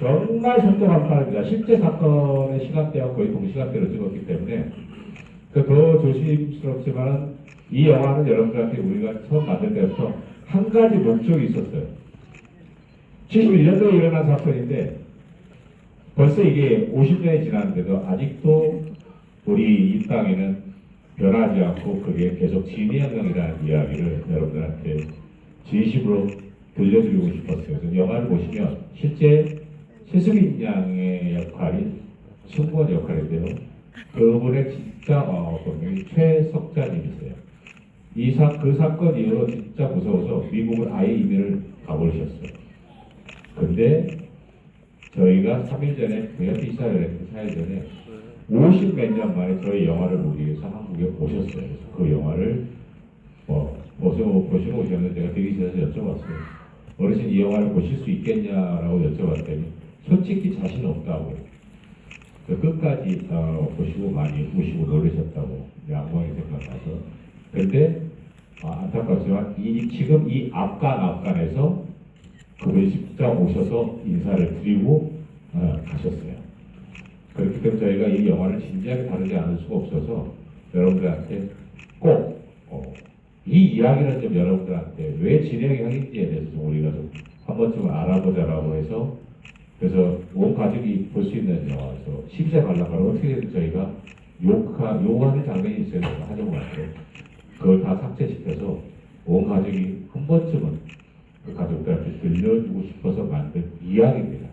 정말 손도감 빠릅니다. 실제 사건의 시간대와 거의 동시간대로 찍었기 때문에 그더 조심스럽지만 이 영화는 여러분들한테 우리가 처음 만들 때부터 한 가지 목적이 있었어요. 71년도에 일어난 사건인데 벌써 이게 50년이 지났는데도 아직도 우리 이 땅에는 변하지 않고 그게 계속 진위현명이라는 이야기를 여러분들한테 진심으로 들려드리고 싶었어요. 그래서 영화를 보시면 실제 최수빈 양의 역할이 승무원 역할인데요. 그분의 진짜 어, 본명이 최석자님이세요. 이 사, 그 사건 이후로 진짜 무서워서 미국을 아예 이민을 가버리셨어요. 근데 저희가 3일 전에 VFP 시사를 했는데 4일 전에 50 몇 년 만에 저희 영화를 보기 위해서 한국에 오셨어요. 그래서 그 영화를 뭐 보시고 오셨는데 제가 대기실에서 여쭤봤어요. 어르신 이 영화를 보실 수 있겠냐라고 여쭤봤더니 솔직히 자신 없다고. 그 끝까지 어, 보시고 많이 우시고 놀라셨다고 양방이 생각나서. 근데 아, 안타깝지만 이 지금 이 앞간 앞간에서 그분이 직접 오셔서 인사를 드리고 어, 가셨어요. 그렇기 때문에 저희가 이 영화를 진지하게 다루지 않을 수가 없어서 여러분들한테 꼭 어, 이 이야기를 좀 여러분들한테 왜 진행이 하는지에 대해서 좀 우리가 좀 한 번쯤 알아보자라고 해서 그래서 온 가족이 볼 수 있는 영화에서 10세 관람가로 어떻게든 저희가 욕하, 욕하는 장면이 있어요. 제가 하정우한테 그걸 다 삭제시켜서 온 가족이 한 번쯤은 그 가족들한테 들려주고 싶어서 만든 이야기입니다.